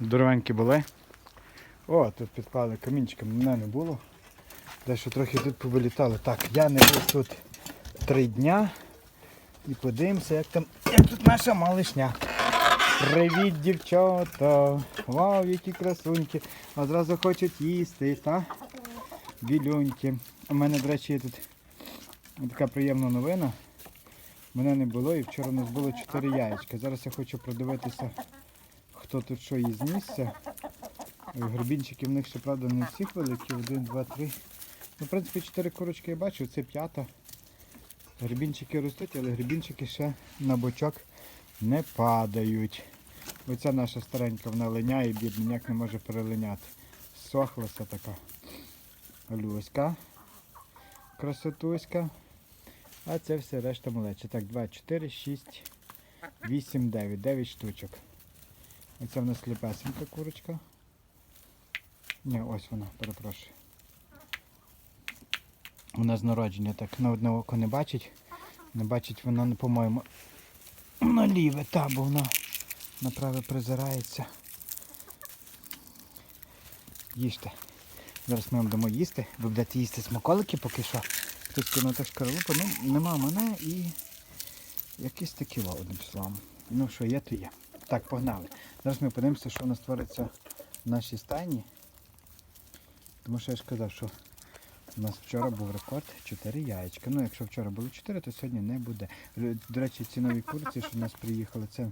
Здоровенькі були. О, тут підклали камінчики, мене не було. Дещо трохи тут повилітало. Так, я не був тут три дня. І подивимося, як там як тут наша малишня. Привіт, дівчата! Вау, які красуньки! Одразу хочуть їсти, та? Білюньки. У мене, до речі, є тут така приємна новина. Мене не було і вчора у нас було 4 яєчка. Зараз я хочу продивитися, хто тут що і знісся. Грибінчики в них ще, правда, не всіх великі. Один, два, три. Ну, в принципі, чотири курочки я бачу, це п'ята. Грибінчики ростуть, але грибінчики ще на бочок не падають. Оця наша старенька вона линяє, бідна, ніяк не може перелиняти. Сохлася така. Люська. Красотуська. А це все решта малече. Так, 2, 4, 6, 8, 9. 9 штучок. Оце в нас сліпесенька курочка. Ні, ось вона, перепрошую. Вона з народження так на одне око не бачить. Не бачить вона, ну, по-моєму, на ліве, та, бо вона на праве призирається. Їжте. Зараз ми дамо їсти. Ви будете їсти смаколики поки що. Хтось кинув так шкаралупу, ну нема мене і якийсь такі одним словом. Ну що є, то є. Так, погнали. Зараз ми подивимося, що у нас твориться в нашій стайні. Тому що я ж казав, що у нас вчора був рекорд 4 яєчка. Ну, якщо вчора було 4, то сьогодні не буде. До речі, ці нові куриці, що в нас приїхали, це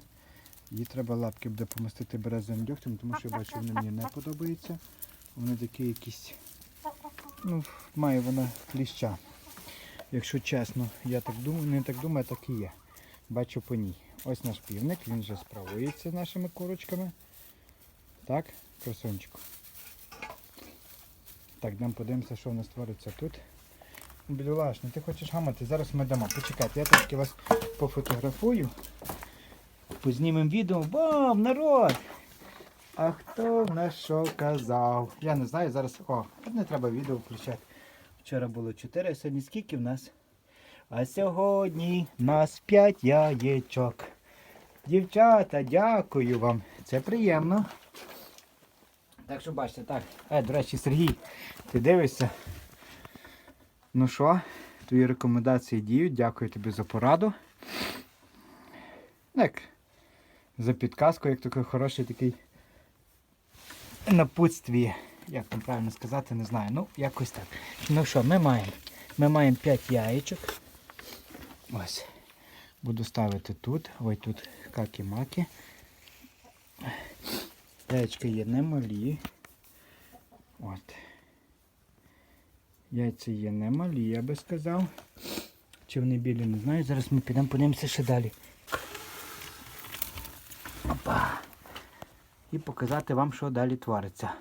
її треба лапки буде помастити березовим дьогтем, тому що я бачу, вони мені не подобаються. Вони такі якісь. Ну, має вона кліща. Якщо чесно, я так думаю, не так думаю, так і є. Бачу по ній. Ось наш півник, він вже справується з нашими курочками. Так, красунчику. Так, йдемо подивимося, що в нас твориться тут. Бідолашний, ти хочеш гамати? Зараз ми дамо. Почекайте, я трошки вас пофотографую. Познімемо відео. Бам, народ! А хто в нас що казав? Я не знаю, зараз. О, не треба відео включати. Вчора було 4, а сьогодні скільки в нас? А сьогодні нас 5 яєчок. Дівчата, дякую вам. Це приємно. Так що бачите, так. Е, до речі, Сергій, ти дивишся? Ну що, твої рекомендації діють. Дякую тобі за пораду. Так, за підказку, як такий хороший такий напутстві. Як там правильно сказати, не знаю. Ну, якось так. Ну що, ми маємо. Ми маємо 5 яєчок. Ось. Буду ставити тут. Ой, тут какі-маки. Яєчка є немалі. От. Яйця є немалі, я би сказав. Чи вони білі, не знаю. Зараз ми підемо подивимося ще далі. Опа. І показати вам, що далі твориться.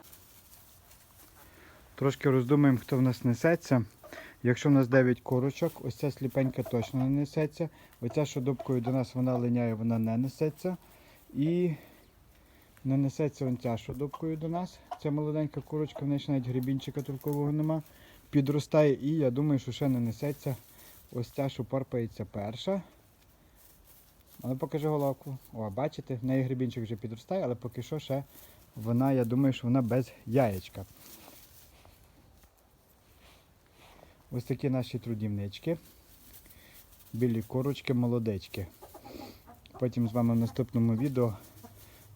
Трошки роздумаємо, хто в нас несеться. Якщо в нас 9 курочок, ось ця сліпенька точно не несеться. Оця, що дубкою до нас вона линяє, вона не несеться. І не несеться ось ця, що дубкою до нас. Це молоденька курочка, в неї ще навіть грібінчика туркового нема. Підростає і я думаю, що ще не несеться ось ця, що порпається перша. Але покажи головку. О, бачите, в неї грибінчик вже підростає, але поки що ще вона, я думаю, що вона без яєчка. Ось такі наші трудівнички. Білі курочки, молодечки. Потім з вами в наступному відео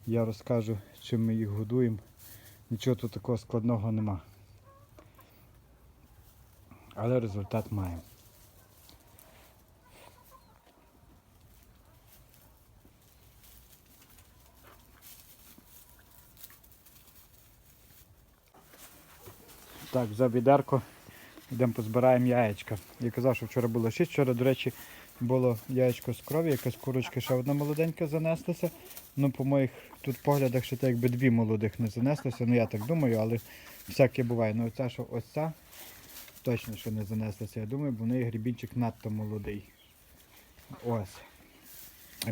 я розкажу, чим ми їх годуємо. Нічого тут такого складного нема. Але результат маємо. Так, за відерко йдемо позбираємо яєчка. Я казав, що вчора було 6, вчора, до речі, було яєчко з крові, якась курочка ще одна молоденька занеслася. Ну, по моїх тут поглядах ще так якби дві молодих не занеслися. Ну я так думаю, але всяке буває. Ну оця, що ось ця точно що не занеслася. Я думаю, бо в неї грібінчик надто молодий. Ось.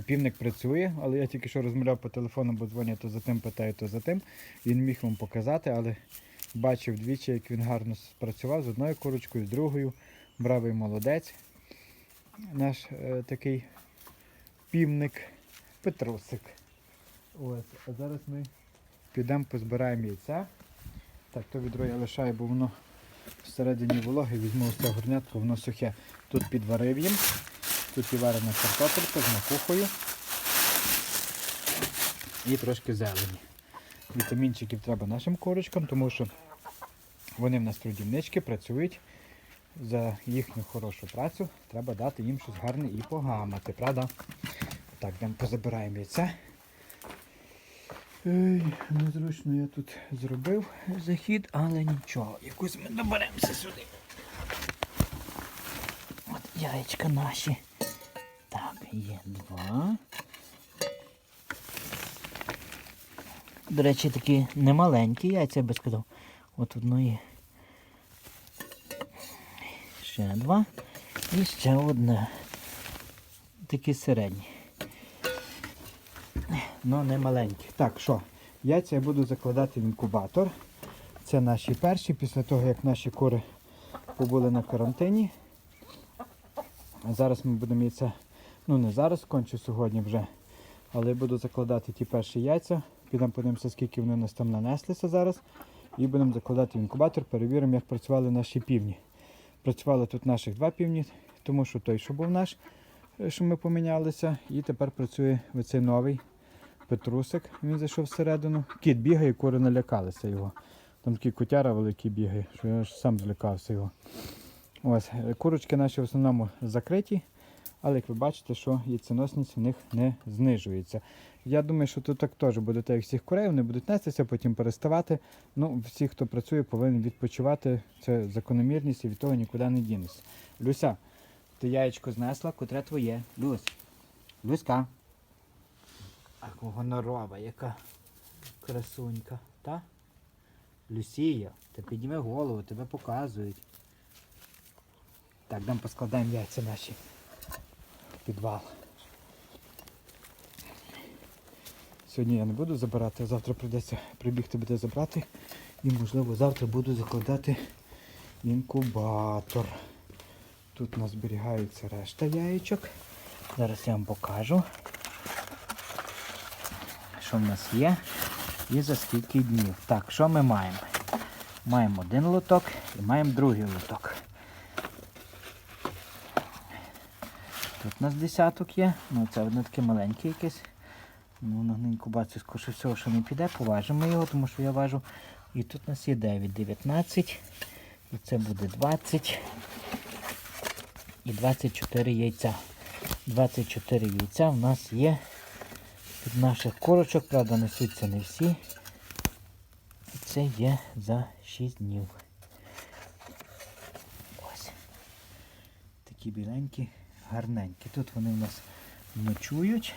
Півник працює, але я тільки що розмовляв по телефону, бо дзвонять то за тим, питаю, то за тим. Він міг вам показати, але бачив двічі, як він гарно спрацював з одною курочкою, з другою. Бравий молодець. Наш е, такий півник Петрусик. Ось, а зараз ми підемо позбираємо яйця. Так, то відро я лишаю, бо воно всередині вологи, візьму ось це горнятко, воно сухе. Тут підварив їм. Тут і варена картопелька з макухою. І трошки зелені. Вітамінчиків треба нашим курочкам, тому що вони в нас трудівнички, працюють. За їхню хорошу працю треба дати їм щось гарне і погамати, правда? Так, йдемо позабираємо яйця. Ей, незручно я тут зробив захід, але нічого. Якось ми доберемося сюди. От яєчка наші. Так, є два. До речі, такі немаленькі яйця, я би сказав. От одно є. Ще два. І ще одне. Такі середні. Ну, не маленькі. Так, що? Яйця я буду закладати в інкубатор. Це наші перші, після того, як наші кури побули на карантині. Зараз ми будемо яйця, ну не зараз, кончу сьогодні вже. Але буду закладати ті перші яйця. Підемо подивимося, скільки вони у нас там нанеслися зараз. І будемо закладати в інкубатор, перевіримо, як працювали наші півні. Працювали тут наших два півні, тому що той, що був наш, е, що ми помінялися. І тепер працює оцей новий Петрусик. Він зайшов всередину. Кіт бігає, кури налякалися його. Там такий котяра великий бігає, що я ж сам злякався його. Ось, е, курочки наші в основному закриті, але як ви бачите, що яйценосність в них не знижується. Я думаю, що тут так теж буде так, як всіх курей, вони будуть нестися, потім переставати. Ну, всі, хто працює, повинен відпочивати. Це закономірність і від того нікуди не дінешся. Люся, ти яєчко знесла, котре твоє. Люсь. Люська. А гонорова, яка красунька, та? Люсія, ти підніми голову, тебе показують. Так, дам поскладаємо яйця наші підвал. Сьогодні я не буду забирати, а завтра прийдеться прибігти буде забрати. І можливо завтра буду закладати інкубатор. Тут у нас зберігається решта яєчок. Зараз я вам покажу, що в нас є і за скільки днів. Так, що ми маємо? Маємо один лоток і маємо другий лоток. Тут у нас десяток є, ну це одне таке маленьке якесь. Ну, на інкубацію скоріше всього, що не піде, поважимо його, тому що я важу. І тут у нас є 9, 19. І це буде 20. І 24 яйця. 24 яйця в нас є від наших корочок, правда, несуться не всі. І це є за 6 днів. Ось. Такі біленькі, гарненькі. Тут вони в нас ночують.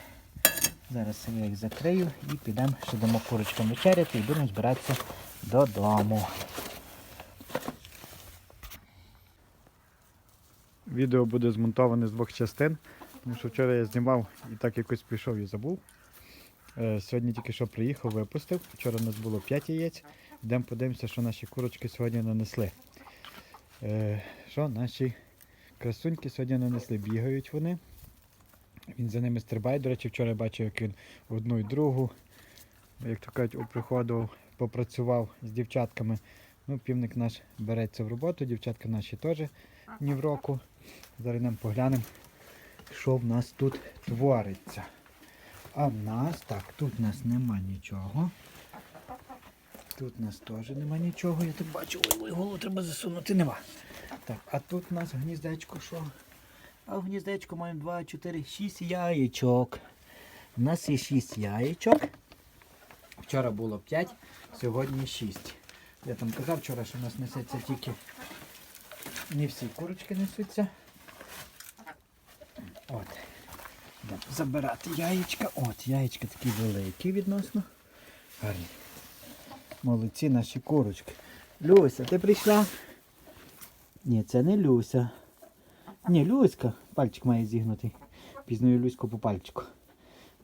Зараз я їх закрию і підемо ще дамо курочкам вечеряти і будемо збиратися додому. Відео буде змонтоване з двох частин, тому що вчора я знімав і так якось пішов і забув. Е, Сьогодні тільки що приїхав, випустив. Вчора у нас було 5 яєць. Йдемо подивимося, що наші курочки сьогодні нанесли. Е, Що наші красуньки сьогодні нанесли? Бігають вони. Він за ними стрибає. До речі, вчора бачив, як він одну і другу, як то кажуть, оприходував, попрацював з дівчатками. Ну, півник наш береться в роботу, дівчатка наші теж ні в року. Зараз нам поглянемо, що в нас тут твориться. А в нас, так, тут в нас нема нічого. Тут в нас теж нема нічого, я так бачу, ой, ой, голову треба засунути, нема. Так, а тут в нас гніздечко що? А в гніздечку маємо 2, 4, 6 яєчок. У нас є 6 яєчок. Вчора було 5, сьогодні 6. Я там казав вчора, що в нас несеться тільки не всі курочки несуться. От. Забирати яєчка. От, яєчка такі великі відносно. Гарні. Молодці наші курочки. Люся, ти прийшла? Ні, це не Люся. Ні, Люська. Пальчик має зігнутий. Пізнаю Люську по пальчику.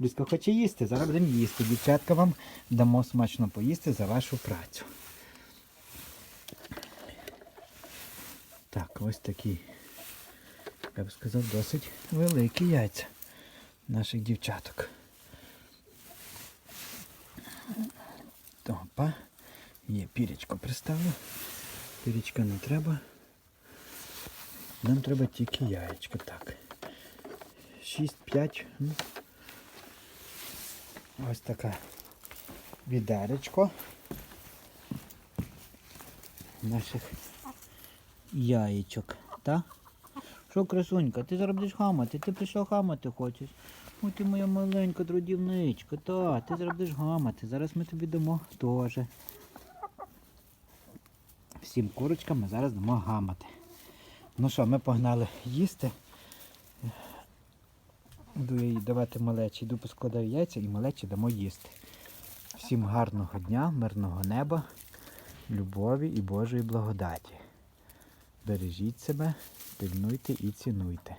Люська хоче їсти, зараз будемо їсти. Дівчатка вам дамо смачно поїсти за вашу працю. Так, ось такі, я б сказав, досить великі яйця наших дівчаток. Опа, Є, пірічко приставлю. Пірічка не треба. Нам треба тільки яєчко. Так. 6-5. Ось таке відеречко наших яєчок. Та? Що, красунька, ти зараз будеш хамати, ти прийшла хамати хочеш. Ой, ти моя маленька трудівничка, та, ти зараз будеш гамати. Зараз ми тобі дамо теж. Всім курочкам ми зараз дамо гамати. Ну що, ми погнали їсти. Я їй давати малечі, йду поскладаю яйця і малечі дамо їсти. Всім гарного дня, мирного неба, любові і Божої благодаті. Бережіть себе, пильнуйте і цінуйте.